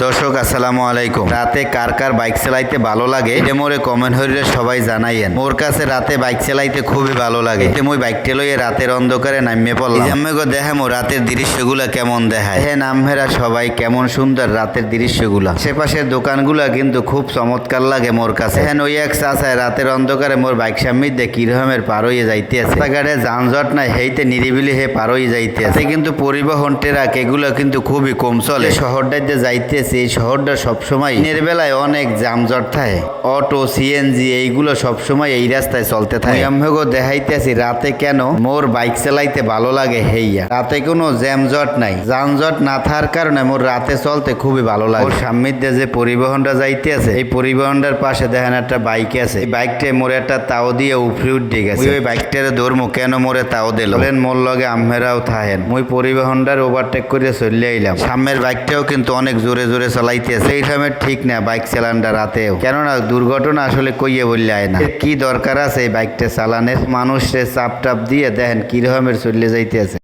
দর্শক, আসসালামু আলাইকুম। রাতে কার কার বাইক চালাইতে ভালো লাগে, এটা মোরে কমেন্ট হইলে সবাই জানাইয়েন। মোর কাছে রাতে বাইক চালাইতে খুবই ভালো লাগে। এতে মই বাইকটা লইয়ে রাতের অন্ধকারে নামিয়ে পড়লাম। আমি গো দেখামো রাতের দৃশ্যগুলা কেমন দেখায়। হ্যাঁ নামহেরা সবাই, কেমন সুন্দর রাতের দৃশ্যগুলা। আশেপাশের দোকানগুলা কিন্তু খুব চমৎকার লাগে মোর কাছে। হ্যাঁ ওই এক চাচায় রাতের অন্ধকারে মোর বাইক সামনে কি রকমের পার হইয়ে যাইতে আছে রাস্তাঘাটে যানজট নাই, হেইতে নিরিবিলি হে পার হয়ে যাইতে আছে কিন্তু পরিবহন ট্রাক এগুলো কিন্তু খুবই কম চলে। শহরটাতে যাইতেছে এই শহরটা সবসময় দিনের বেলায় অনেক যানজট থাকে। অটো সিএনজি এইগুলো সবসময় এই রাস্তায় চলতে থাকে। আমগো দেখাইতেছি, রাতে কেন মোর বাইক চালাইতে ভালো লাগে হেইয়া। রাতে কোনো জ্যামজট নাই। যানজট না থাকার কারণে মোর রাতে চলতে খুবই ভালো লাগে। ওর সামনের দিয়ে যে পরিবহনটা যাইতে আছে এই পরিবহনটার পাশে দেখেন একটা বাইক আছে। এই বাইকটা মোরে একটা তাও দিয়ে উপরে উঠে গেছে। ওই বাইকটারে ধরমু, কেন মোরে তাও দিল? বলেন, মোর লগে আমেরাও থাহেন। মুই পরিবহনটার ওভারটেক করে চলে আইলাম। সামনের বাইকটাও কিন্তু অনেক জোরে জোরে চালাইতেছে, এই সময় ঠিক না বাইক চালানটা রাতেও। কেননা দুর্ঘটনা আসলে কইয়ে বললে আয় না। কি দরকার আছে এই বাইকটা চালানের? মানুষের চাপ টাপ দিয়ে দেখেন কি রকমের চলে যাইতেছে।